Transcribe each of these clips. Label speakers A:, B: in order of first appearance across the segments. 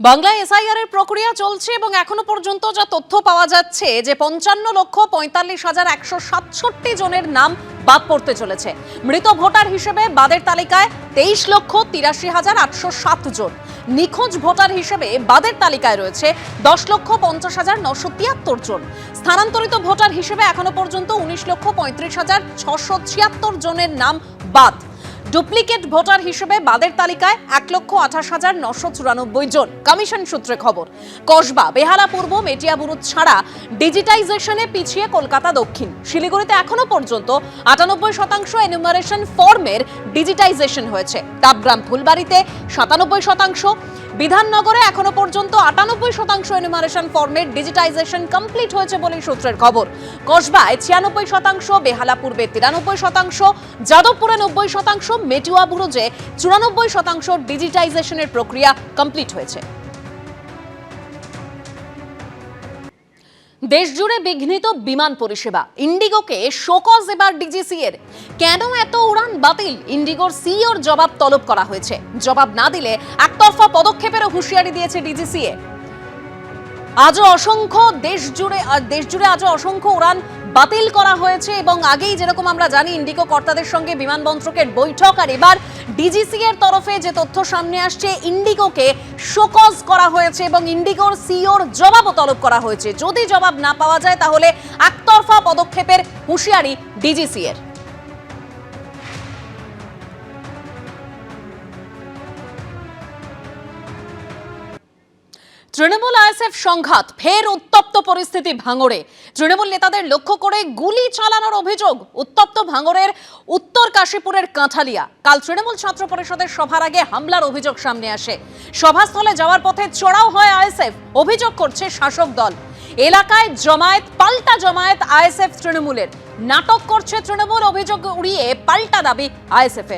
A: বাংলায় এসআইআর এর প্রক্রিয়া চলছে এবং এখনও পর্যন্ত যা তথ্য পাওয়া যাচ্ছে যে পঞ্চান্ন লক্ষ পঁয়তাল্লিশ হাজার একশো সাতষট্টি জনের নাম বাদ পড়তে চলেছে। মৃত ভোটার হিসেবে বাদের তালিকায় তেইশ লক্ষ তিরাশি হাজার আটশো সাত জন। নিখোঁজ ভোটার হিসেবে বাদের তালিকায় রয়েছে দশ লক্ষ পঞ্চাশ হাজার নশো তিয়াত্তর জন। স্থানান্তরিত ভোটার হিসেবে এখনও পর্যন্ত উনিশ লক্ষ পঁয়ত্রিশ হাজার ছশো ছিয়াত্তর জনের নাম বাদ। ডুপ্লিকেট ভোটার হিসেবে বাদের তালিকায় এক লক্ষ আঠাশ হাজার নশো চুরানব্বই জন। কমিশন সূত্রে খবর, কসবা, বেহালা, পূর্ব মেটিয়াবুরুদ ছাড়া ডিজিটাইজেশনে পিছিয়ে কলকাতা দক্ষিণ। শিলিগুড়িতে এখনও পর্যন্ত আটানব্বই শতাংশ এনুমারেশন ফর্মের ডিজিটাইজেশন হয়েছে। তাপগ্রাম, ফুলবাড়িতে সাতানব্বই শতাংশ বিধাননগরে এখনও পর্যন্ত আটানব্বই শতাংশ এনুমারেশন ফর্মের ডিজিটাইজেশন কমপ্লিট হয়েছে বলে সূত্রের খবর। কসবায় ছিয়ানব্বই শতাংশ বেহালা পূর্বে তিরানব্বই শতাংশ, যাদবপুরে নব্বই শতাংশ মেটুয়া বুরুজে চুরানব্বই শতাংশ ডিজিটাইজেশনের প্রক্রিয়া কমপ্লিট হয়েছে। দেশজুড়ে বিঘ্নিত বিমান পরিষেবা। ইন্ডিগোকে শোকজ এবার ডিজিসি এর কেন এত উড়ান বাতিল? ইন্ডিগোর সিওর জবাব তলব করা হয়েছে। জবাব না দিলে একতরফা পদক্ষেপেরও হুঁশিয়ারি দিয়েছে ডিজিসিএ। আজও অসংখ্য দেশজুড়ে দেশজুড়ে দেশ আজও অসংখ্য উড়ান বাতিল করা হয়েছে এবং আগেই যেরকম আমরা জানি ইন্ডিকো কর্তাদের সঙ্গে বিমানবন্দরকের বৈঠক, আর এবার ডিজিসি এর তরফে যে তথ্য সামনে আসছে ইন্ডিগোকে শোকজ করা হয়েছে এবং ইন্ডিগোর সিওর জবাবও তলব করা হয়েছে। যদি জবাব না পাওয়া যায়, তাহলে একতরফা পদক্ষেপের হুঁশিয়ারি ডিজিসি এর। তৃণমূল আইএসএফ সংঘাত ফের উত্তপ্ত পরিস্থিতি ভাঙড়ে। তৃণমূল নেতাদের লক্ষ্য করে গুলি চালানোর অভিযোগ উত্তপ্ত ভাঙড়ের উত্তর কাশীপুরের কাঁঠালিয়া। কাল তৃণমূল ছাত্র পরিষদের সভার আগে হামলার অভিযোগ সামনে আসে। সভাস্থলে যাওয়ার পথে চড়াও হয় আইএসএফ, অভিযোগ করছে শাসক দল। এলাকায় জমায়েত, পাল্টা জমায়েত আইএসএফ তৃণমূলের। নাটক করছে তৃণমূল, অভিযোগ উড়িয়ে পাল্টা দাবি আইএসএফ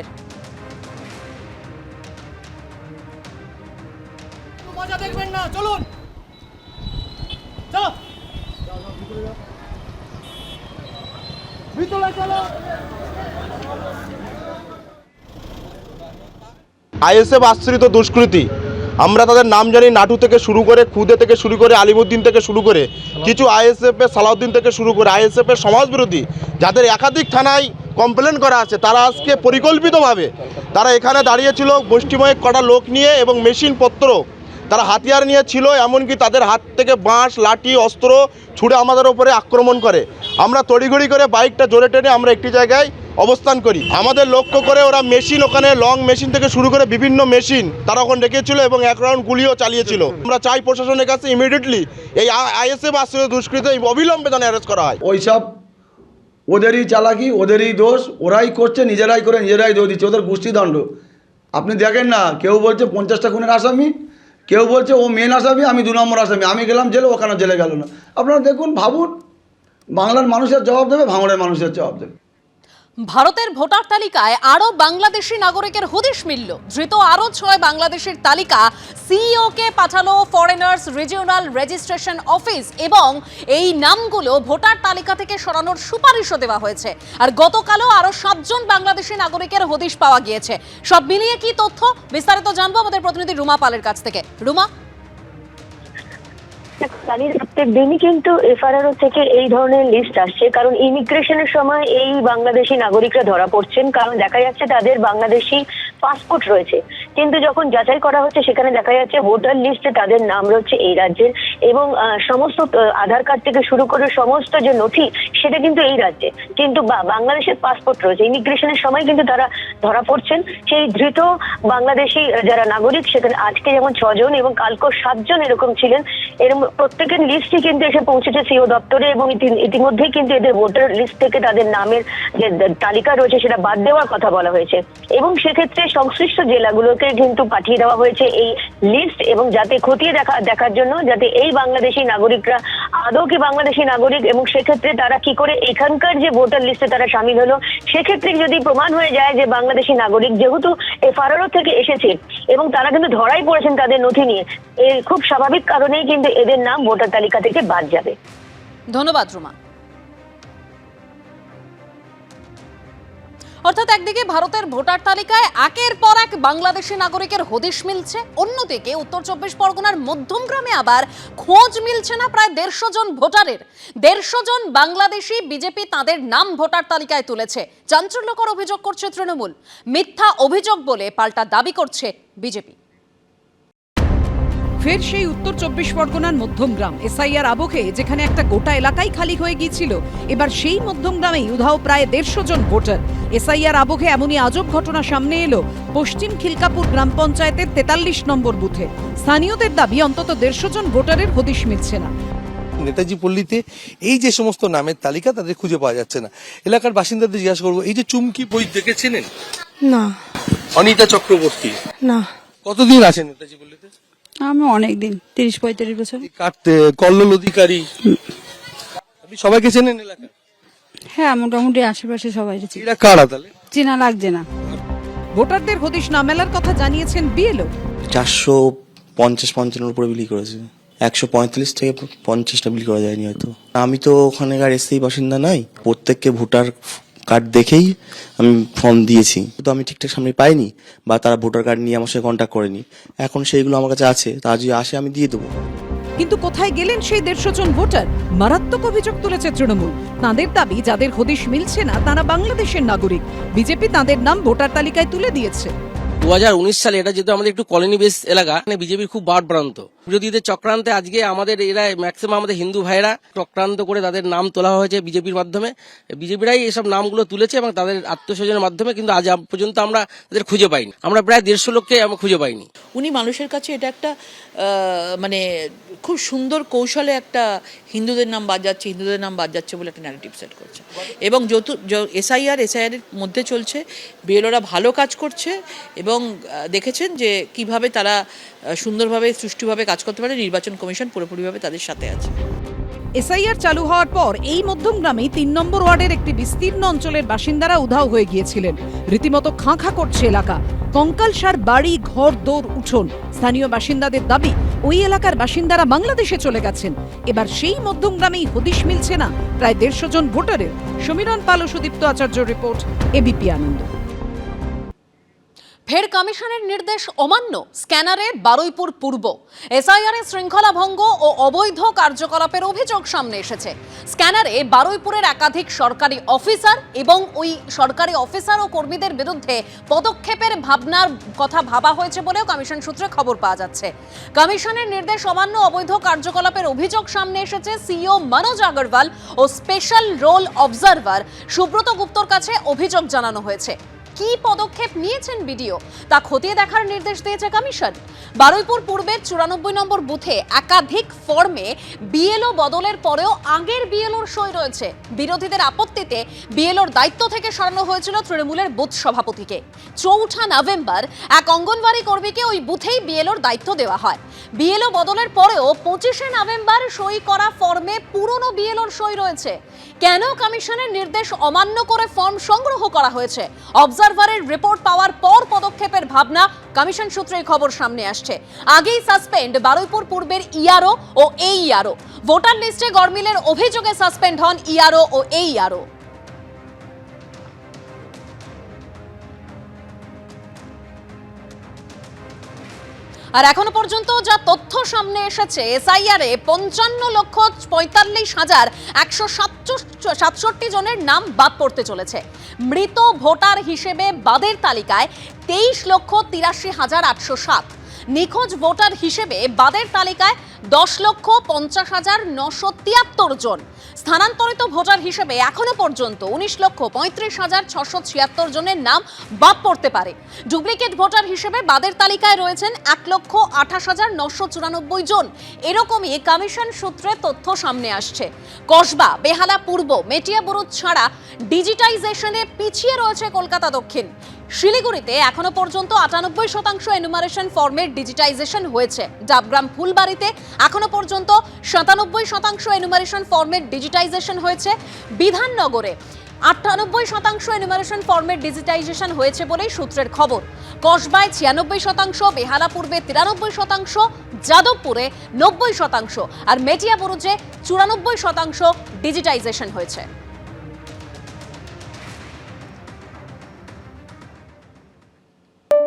B: মজা দেখবেন না, চলুন।
C: আইএসএফ আশ্রিত দুষ্কৃতী। আমরা তাদের নাম জানি নাটু থেকে শুরু করে, খুদে থেকে শুরু করে, আলিমুদ্দিন থেকে শুরু করে, কিছু আইএসএফ এর, সালাউদ্দিন থেকে শুরু করে, আইএসএফ এর সমাজবিরোধী, যাদের একাধিক থানায় কমপ্লেন করা আছে, তারা আজকে পরিকল্পিতভাবে, তারা এখানে দাঁড়িয়েছিল গোষ্ঠীময় কটা লোক নিয়ে এবং মেশিনপত্র তারা হাতিয়ার নিয়ে ছিল, এমনকি তাদের হাত থেকে বাঁশ, লাঠি, অস্ত্র ছুড়ে আমাদের ওপরে আক্রমণ করে। আমরা তড়িঘড়ি করে বাইকটা জোরে টেনে আমরা একটি জায়গায় অবস্থান করি। আমাদের লক্ষ্য করে ওরা মেশিন ওখানে, লং মেশিন থেকে শুরু করে বিভিন্ন মেশিন তারা ওখানে রেখেছিল এবং এক রাউন্ড গুলিও চালিয়েছিল। আমরা চাই প্রশাসনের কাছে ইমিডিয়েটলি এই আইএসএফ আশ্রিত দুষ্কৃত অবিলম্বে যেন অ্যারেস্ট করা হয়।
D: ওইসব ওদেরই চালাকি, ওদেরই দোষ, ওরাই করছে, নিজেরাই করে নিজেরাই দোষ দিচ্ছে। ওদের গোষ্ঠীদণ্ড। আপনি দেখেন না, কেউ বলছে পঞ্চাশটা খুনের আসামি কেউ বলছে, ও মেন আসামি, আমি দু নম্বর আসামি, আমি গেলাম জেলে, ওখানে জেলে গেল না। আপনারা দেখুন, ভাবুন, বাংলার মানুষের জবাব দেবে, ভাঙড়ের মানুষের জবাব দেবে।
A: ভারতের ভোটার তালিকায় আরও বাংলাদেশি নাগরিকের হদিশ মিলল। ধৃত আরও ছয় বাংলাদেশের তালিকা সিইও কে পাঠালো ফরেনার্স রিজিওনাল রেজিস্ট্রেশন অফিস এবং এই নামগুলো ভোটার তালিকা থেকে সরানোর সুপারিশও দেওয়া হয়েছে। আর গতকালও আরও সাতজন বাংলাদেশি নাগরিকের হদিশ পাওয়া গিয়েছে। সব মিলিয়ে কি তথ্য? বিস্তারিত জানব আমাদের প্রতিনিধি রুমা পালের কাছ থেকে। রুমা
E: জানি কিন্তু এফআরআরও থেকে এই ধরনের লিস্ট আসছে। কারণ ইমিগ্রেশনের সময় এই বাংলাদেশি নাগরিকরা ধরা পড়ছেন। কারণ দেখা যাচ্ছে তাদের বাংলাদেশি পাসপোর্ট রয়েছে। কিন্তু যখন যাচাই করা হচ্ছে, সেখানে দেখা যাচ্ছে ভোটার লিস্টে তাদের নাম রয়েছে এই রাজ্যের। এবং সমস্ত আধার কার্ড থেকে শুরু করে সমস্ত যে নথি, সেটা কিন্তু এই রাজ্যে। কিন্তু বাংলাদেশের পাসপোর্ট রয়েছে। ইমিগ্রেশনের সময় কিন্তু তারা ধরা পড়ছেন। সেই ধৃত বাংলাদেশি যারা নাগরিক, সেখানে আজকে যেমন ছজন এবং কালকেও সাতজন এরকম ছিলেন এর প্রত্যেকের লিস্টই কিন্তু এসে পৌঁছেছে সিও দপ্তরে এবং ইতি- ইতিমধ্যেই কিন্তু এদের ভোটার লিস্ট থেকে তাদের নামের যে তালিকা রয়েছে সেটা বাদ দেওয়ার কথা বলা হয়েছে। এবং সেক্ষেত্রে সংশ্লিষ্ট জেলাগুলোকে কিন্তু পাঠিয়ে দেওয়া হয়েছে এই লিস্ট এবং যাতে খতিয়ে দেখা, দেখার জন্য যাতে এই বাংলাদেশি নাগরিকরা, আদৌ কি বাংলাদেশি নাগরিক এবং সেক্ষেত্রে তারা কি করে এখানকার যে ভোটার লিস্টে তারা সামিল হলো, সেক্ষেত্রে যদি প্রমাণ হয়ে যায় যে বাংলাদেশি নাগরিক যেহেতু এফআরও থেকে এসেছে এবং তারা কিন্তু ধরাই পড়েছেন তাদের নথি নিয়ে। এর খুব স্বাভাবিক কারণেই কিন্তু এদের নাম ভোটার তালিকা থেকে বাদ যাবে।
A: ধন্যবাদ, রুমা। অর্থাৎ একদিকে ভারতের ভোটার তালিকায় একের পর এক বাংলাদেশি নাগরিকের হদিশ মিলছে, অন্যদিকে উত্তর চব্বিশ পরগনার মধ্যম গ্রামে আবার খোঁজ মিলছে না প্রায় দেড়শো জন ভোটারের। দেড়শো জন বাংলাদেশি বিজেপি তাদের নাম ভোটার তালিকায় তুলেছে। চাঞ্চল্যকর অভিযোগ করছে তৃণমূল। মিথ্যা অভিযোগ বলে পাল্টা দাবি করছে বিজেপি।
F: ফের সেই উত্তর চব্বিশ পরগনার মধ্যমগ্রাম। এসআইআর আবহে যেখানে একটা গোটা এলাকাই খালি হয়ে গিয়েছিল। এবার সেই মধ্যমগ্রামেই উধাও প্রায় দেড়শো জন ভোটার। এসআইআর আবহে এমনই আজব ঘটনা সামনে এলো পশ্চিম খিলকাপুর গ্রাম পঞ্চায়েতের তেতাল্লিশ নম্বর বুথে। স্থানীয়দের দাবি অন্তত দেড়শো জন ভোটারের হদিশ মিলছে না।
G: নেতাজি পল্লীতে এই যে সমস্ত নামের তালিকা তাদের খুঁজে পাওয়া যাচ্ছে না। এলাকার বাসিন্দাদের জিজ্ঞাসা করব এই যে চুমকি বই দেখেছিলেন?
H: না।
G: অনিতা চক্রবর্তী।
H: না।
G: কতদিন আছেন নেতাজি পল্লীতে?
H: আমি অনেক দিন তিরিশ পঁয়ত্রিশ বছর।
G: কাটতে কল্লোল অধিকারী আপনি সবাইকে চেনেন এলাকা
H: হ্যাঁ মোটামুটি আশেপাশে সবাই চিনি।
G: এরা কারা তাহলে?
H: চেনা লাগছে না।
F: ভোটারদের হদিশ না মেলার কথা জানিয়েছেন বিএলও।
I: চারশো পঞ্চাশ পঞ্চান্নর উপরে বিলি করেছে। একশো পঁয়তাল্লিশ থেকে পঞ্চাশটা বিলি করা যায়নি হয়তো। আমি তো ওখানেকার এসেই বাসিন্দা নাই। প্রত্যেককে ভোটার কার্ড দেখেই আমি ফর্ম দিয়েছি। তো আমি ঠিকঠাক সামনে পাইনি বা তারা ভোটার কার্ড নিয়ে আমার সাথে কন্ট্যাক্ট করেনি। এখন সেইগুলো আমার কাছে আছে তা যদি আসে আমি দিয়ে দেবো।
F: কিন্তু কোথায় গেলেন সেই দেড়শো জন ভোটার মারাত্মক অভিযোগ তুলেছে তৃণমূল। তাঁদের দাবি যাদের হদিশ মিলছে না তারা বাংলাদেশের নাগরিক। বিজেপি তাঁদের নাম ভোটার তালিকায় তুলে দিয়েছে।
J: দু হাজার উনিশ সালে এটা যেহেতু আমাদের একটু কলোনি বেস এলাকা মানে বিজেপির খুব বাড় প্রান্ত। বিরোধীদের চক্রান্তে আজকে আমাদের এরা ম্যাক্সিমাম আমাদের হিন্দু ভাইরা চক্রান্ত করে তাদের নাম তোলা হয়েছে বিজেপির মাধ্যমে। বিজেপিরাই এসব নামগুলো তুলেছে এবং তাদের আত্মস্বজনের মাধ্যমে কিন্তু আজ পর্যন্ত আমরা তাদের খুঁজে পাইনি। আমরা প্রায় দেড়শো লোককে আমরা খুঁজে পাইনি।
K: উনি মানুষের কাছে এটা একটা মানে খুব সুন্দর কৌশলে একটা হিন্দুদের নাম বাদ যাচ্ছে, হিন্দুদের নাম বাদ যাচ্ছে বলে একটা ন্যারেটিভ সেট করছে। এবং যত এসআইআর এসআইআর এর মধ্যে চলছে, বিএলওরা ভালো কাজ করছে এবং দেখেছেন যে কীভাবে তারা সুন্দরভাবে, সুষ্ঠুভাবে কাজ করতে পারে, নির্বাচন কমিশন পুরোপুরিভাবে তাদের সাথে আছে।
F: এসআইআর চালু হওয়ার পর এই মধ্যমগ্রামেই তিন নম্বর ওয়ার্ডের একটি বিস্তীর্ণ অঞ্চলের বাসিন্দারা উধাও হয়ে গিয়েছিলেন। রীতিমতো খাঁ খাঁ করছে এলাকা। কঙ্কালসার বাড়ি, ঘর দৌড় উঠোন। স্থানীয় বাসিন্দাদের দাবি, ওই এলাকার বাসিন্দারা বাংলাদেশে চলে গেছেন। এবার সেই মধ্যমগ্রামেই হদিশ মিলছে না। প্রায় দেড়শো জন ভোটারের। সমীরণ পাল ও সুদীপ্ত আচার্য রিপোর্ট এবিপি আনন্দ।
A: ফের কমিশনের নির্দেশ অমান্য স্ক্যানারে বারুইপুর পূর্ব। এসআইআর শৃঙ্খলা ভঙ্গ ও অবৈধ কার্যকলাপের অভিযোগ সামনে এসেছে। স্ক্যানারে বারুইপুরের একাধিক সরকারি অফিসার এবং ওই সরকারি অফিসার ও কর্মীদের বিরুদ্ধে পদক্ষেপের ভাবনার কথা ভাবা হয়েছে বলেও কমিশন সূত্রে খবর পাওয়া যাচ্ছে। কমিশনের নির্দেশ অমান্য অবৈধ কার্যকলাপের অভিযোগ সামনে এসেছে সিইও মনোজ আগরওয়াল ও স্পেশাল রোল অবজারভার সুব্রত গুপ্তর কাছে অভিযোগ জানানো হয়েছে। কি পদক্ষেপ নিয়েছেন বিডিও তা খতিয়ে দেখার নির্দেশ দিয়েছে কমিশন। বারুইপুর পূর্বের চুরানব্বই নম্বর বুথে একাধিক ফর্মে বিএলও বদলের পরেও আগের বিএলওর সই রয়েছে। বিরোধীদের আপত্তিতে বিএলওর দায়িত্ব থেকে সরানো হয়েছিল তৃণমূলের বুথ সভাপতিকে। চৌঠা নভেম্বর এক অঙ্গনবাড়ি কর্মীকে ওই বুথেই বিএলওর দায়িত্ব দেওয়া হয়। বিএলও বদলের পরেও পঁচিশে নভেম্বর সই করা ফর্মে পুরনো বিএলওর সই রয়েছে। কেন কমিশনের নির্দেশ অমান্য করে ফর্ম সংগ্রহ করা হয়েছে? অবজারভারের রিপোর্ট পাওয়ার পর পদক্ষেপের ভাবনা কমিশন সূত্রে খবর সামনে আসছে। আগেই সাসপেন্ড বারুইপুর পূর্বের ইআরও ও এই ইআরও ভোটার লিস্টে গরমিলের অভিযোগে সাসপেন্ড হন ইআরও ও এই আর এখনও পর্যন্ত যা তথ্য সামনে এসেছে এসআইআর পঞ্চান্ন লক্ষ পঁয়তাল্লিশ হাজার একশো সাতষট্টি জনের নাম বাদ পড়তে চলেছে। মৃত ভোটার হিসেবে বাদের তালিকায় তেইশ লক্ষ তিরাশি হাজার আটশো সাত। নিখোঁজ ভোটার হিসেবে বাদের তালিকায় দশ লক্ষ পঞ্চাশ হাজার নশো তিয়াত্তর জন। স্থানান্তরিত ভোটার হিসেবে এখনও পর্যন্ত উনিশ লক্ষ পঁয়ত্রিশ হাজার ছশো ছিয়াত্তর জনের নাম বাদ পড়তে পারে। ডুপ্লিকেট ভোটার হিসেবে বাদের তালিকায় রয়েছেন এক লক্ষ আঠাশ হাজার নশো চুরানব্বই জন। এরকমই কমিশন সূত্রে তথ্য সামনে আসছে। কসবা, বেহালা পূর্ব মেটিয়াবুরুদ ছাড়া ডিজিটাইজেশনে পিছিয়ে রয়েছে কলকাতা দক্ষিণ। শিলিগুড়িতে এখনও পর্যন্ত আটানব্বই শতাংশ এনুমারেশন ফর্মের ডিজিটাইজেশন হয়েছে। ডাবগ্রাম ফুলবাড়িতে এখনও পর্যন্ত সাতানব্বই শতাংশ এনুমারেশন ফর্মের ডিজিটাইজেশন হয়েছে। বিধাননগরে আটানব্বই শতাংশ এনুমারেশন ফর্মের ডিজিটাইজেশন হয়েছে বলেই সূত্রের খবর। কসবায় ছিয়ানব্বই শতাংশ বেহালা পূর্বে তিরানব্বই শতাংশ, যাদবপুরে নব্বই শতাংশ, আর মেটিয়াবুরুজে চুরানব্বই শতাংশ ডিজিটাইজেশন হয়েছে।